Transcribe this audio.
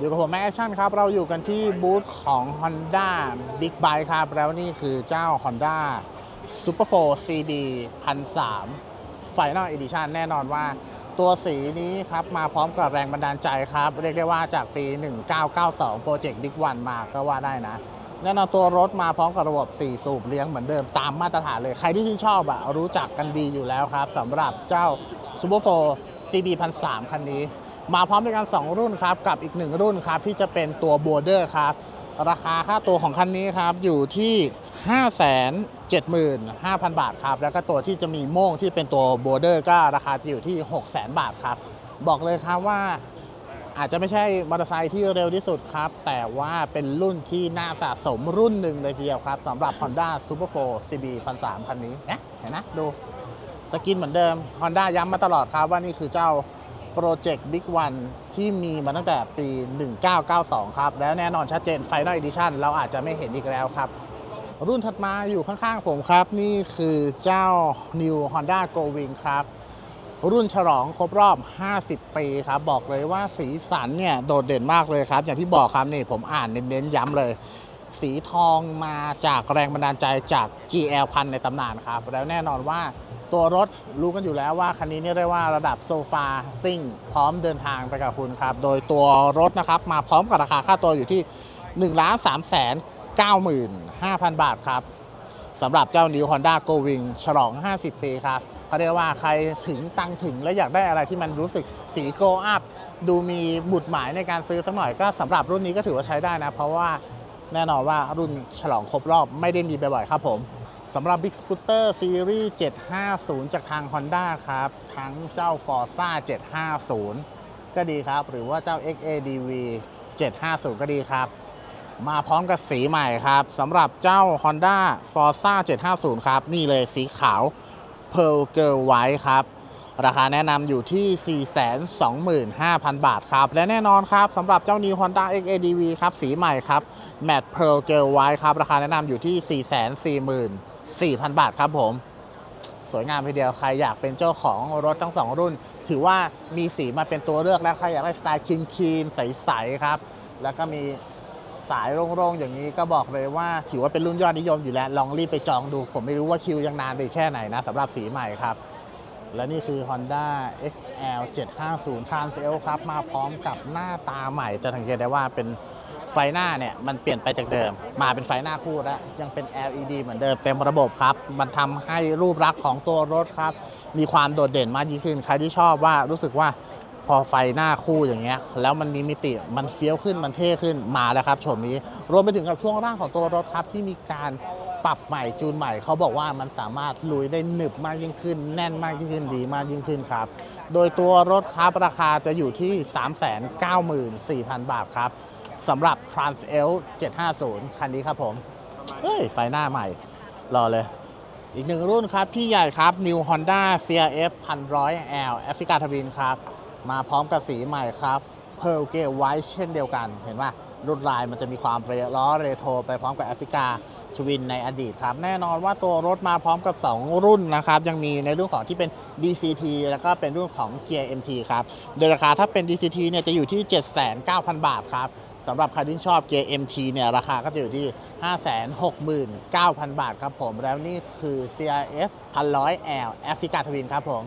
อยู่กับผมแม็กแอคชั่นครับ เราอยู่กันที่บูธของ Honda Big Bike ครับ แล้วนี่คือเจ้า Honda Super 4 CB 1003 Final Edition แน่นอนว่าตัวสีนี้ครับ มาพร้อมกับแรงบันดาลใจครับ เรียกได้ว่าจากปี 1992 โปรเจกต์ Big One มาก็ว่าได้นะ แน่นอนตัวรถมาพร้อมกับระบบ 4 สูบเลี้ยงเหมือนเดิมตามมาตรฐานเลย ใครที่ชื่นชอบอะรู้จักกันดีอยู่แล้วครับสำหรับเจ้า Super 4 CB 1003คันนี้ มาพร้อมด้วยกัน 2 รุ่นครับ กับอีก 1 รุ่นครับ ที่จะเป็นตัว Border ครับ ราคาค่าตัวของคันนี้ครับ อยู่ที่ 575,000 บาทครับ แล้วก็ตัวที่จะมีโม่งที่เป็นตัว Border ก็ราคาจะอยู่ที่ 600,000 บาทครับ บอกเลยครับว่าอาจจะไม่ใช่มอเตอร์ไซค์ที่เร็วที่สุดครับ แต่ว่าเป็นรุ่นที่น่าสะสมรุ่นหนึ่งเลยทีเดียวครับสำหรับ Honda Super 4 CB 1003คันนี้นะเห็นนะดูสกินเหมือนเดิม Honda ย้ำมาตลอดครับว่านี่คือเจ้า Project Big One ที่มีมาตั้งแต่ปี 1992 ครับ แล้วแน่นอนชัดเจน Final Edition เราอาจจะไม่เห็นอีกแล้วครับ รุ่นถัดมาอยู่ข้างๆผมครับ นี่คือเจ้า New Honda Go Wing ครับ รุ่นฉลองครบรอบ 50 ปีครับ บอกเลยว่าสีสันเนี่ย โดดเด่นมากเลยครับ อย่างที่บอกครับนี่ผมอ่านเน้นๆย้ำเลย สีทองมาจากแรงบันดาลใจจาก GL พันในตำนานครับ แล้วแน่นอนว่า ตัวรถรู้กันอยู่แล้วว่าคันนี้เนี่ยเรียกว่าระดับโซฟาซิ่ง พร้อมเดินทางไปกับคุณครับ โดยตัวรถนะครับมาพร้อมกับราคาค่าตัวอยู่ที่1 3 9 5 0 0 0บาทครับสำหรับเจ้า New Honda Go Wing ฉลอง 50 ปีครับเขาเรียกว่าใครถึงตังถึงและอยากได้อะไรที่มันรู้สึกสีโกอัพดูมีหมุดหมายในการซื้อสักหน่อยก็สำหรับรุ่นนี้ก็ถือว่าใช้ได้นะ เพราะว่าแน่นอนว่ารุ่นฉลองครบรอบไม่ได้มีบ่อยๆครับผม สำหรับ Big Scooter Series 750 จากทาง Honda ครับ ทั้งเจ้า Forza 750 ก็ดีครับ หรือว่าเจ้า XADV 750 ก็ดีครับ มาพร้อมกับสีใหม่ครับสำหรับเจ้า Honda Forza 750 ครับ นี่เลยสีขาว Pearl Girl White ครับ ราคาแนะนำอยู่ที่ 425,000 บาทครับ และแน่นอนครับสำหรับเจ้า New Honda XADV ครับ สีใหม่ครับ Matte Pearl Girl White ครับ ราคาแนะนำอยู่ที่ 440,000 4,000 บาทครับผม สวยงามทีเดียวใครอยากเป็นเจ้าของรถทั้งสองรุ่น ถือว่ามีสีมาเป็นตัวเลือกแล้วใครอยากได้สไตล์คลีนๆใสๆครับ แล้วก็มีสายโล่งๆอย่างนี้ก็บอกเลยว่าถือว่าเป็นรุ่นยอดนิยมอยู่แล้ว ลองรีบไปจองดู ผมไม่รู้ว่าคิวยังนานไปแค่ไหนนะสำหรับสีใหม่ครับ และนี่คือ Honda XL 750 Trans L ครับ มาพร้อมกับหน้าตาใหม่จะสังเกตได้ว่าเป็น ไฟหน้าเนี่ยมันเปลี่ยนไปจากเดิม มาเป็นไฟหน้าคู่แล้วยังเป็น LED เหมือนเดิมเต็มระบบครับ มันทำให้รูปลักษณ์ของตัวรถครับ มีความโดดเด่นมากยิ่งขึ้น ใครที่ชอบว่ารู้สึกว่าพอไฟหน้าคู่อย่างเงี้ย แล้วมันมีมิติมันเฟี้ยวขึ้นมันเท่ขึ้นมาแล้วครับโฉมนี้ รวมไปถึงกับช่วงล่างของตัวรถครับที่มีการปรับใหม่จูนใหม่เขาบอกว่ามันสามารถลุยได้หนึบมากยิ่งขึ้น แน่นมากยิ่งขึ้นดีมากยิ่งขึ้นครับ โดยตัวรถครับราคาจะอยู่ที่ 394,000 บาทครับ สำหรับ Trans L 750 คันนี้ครับผม เฮ้ย ไฟหน้าใหม่ รอเลย อีกหนึ่งรุ่นครับ พี่ใหญ่ครับ New Honda CRF 1100L แอฟริกาทวินครับ มาพร้อมกับสีใหม่ครับ Pearl Grey White เช่นเดียวกัน เห็นว่ารุ่นลายมันจะมีความเรล้อเรโทรไปพร้อมกับแอฟริกาทวินในอดีตครับ แน่นอนว่าตัวรถมาพร้อมกับ 2 รุ่นนะครับ ยังมีในรุ่นของที่เป็น DCT แล้วก็เป็นรุ่นของเกียร์ MT ครับ โดยราคาถ้าเป็น DCT เนี่ยจะอยู่ที่ 79,000 บาทครับ สำหรับใครที่ชอบเกียร์ MT เนี่ยราคาก็จะอยู่ที่ 569,000 บาทครับผม แล้วนี่คือ CRF 1100L แอฟริกาทวินครับผม